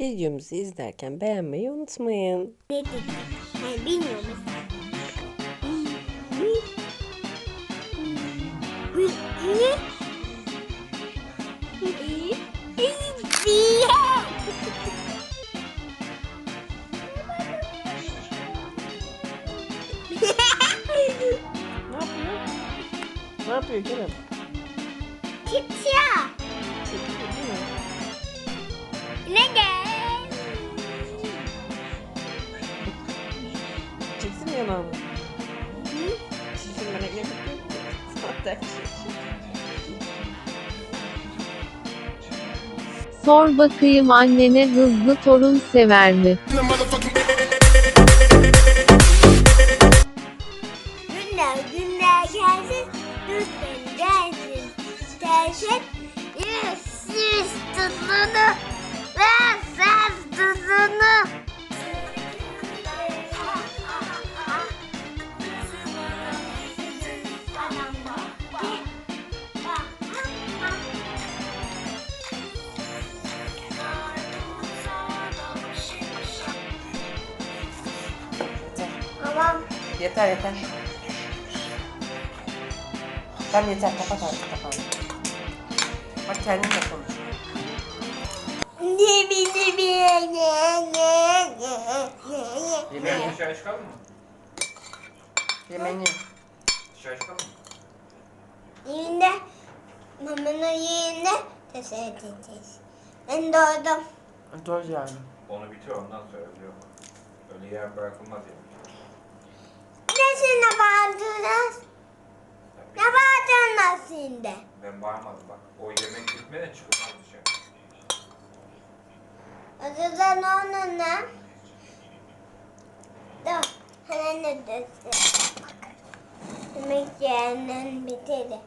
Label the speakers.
Speaker 1: Videomuzu izlerken beğenmeyi unutmayın.
Speaker 2: Ne dedim? Yani bilmiyorum.
Speaker 1: Ne yapıyor? Ne yapıyor Kerem?
Speaker 2: Çipsiya.
Speaker 1: Çekiyor değil mi? Mi yanağını? Çeksin bana gerek yok. Zaten
Speaker 3: Sor bakayım annene hızlı torun sever mi?
Speaker 2: Günler günler gelsin. Lütfen gelsin. Yüzsüz tutunu. Ve
Speaker 1: Yeter yeter. Tamam yeter kapat artık kapat. Bak kendinle konuş.
Speaker 2: Ne bileyim ne ne ne ne ne.
Speaker 1: Yemeğini,
Speaker 4: Dışarı çıkalım mı?
Speaker 1: yemeğini.
Speaker 4: Dışarı çıkalım mı?
Speaker 2: Yerinde, mamanın yerinde teşekkür edeceğiz. Ben doğdum.
Speaker 1: Dur yani.
Speaker 4: Onu bitir ondan sonra öyle yok. Öyle yer bırakılmaz yani.
Speaker 2: Bağırdınız? Ne bağırdınız şimdi?
Speaker 4: Ben bağırmadım bak. O yemek bitmeden çıkılmaz dışarı.
Speaker 2: O zaman onun ne? Dur, hemen ne desin? Yemek yerinden bitirdi.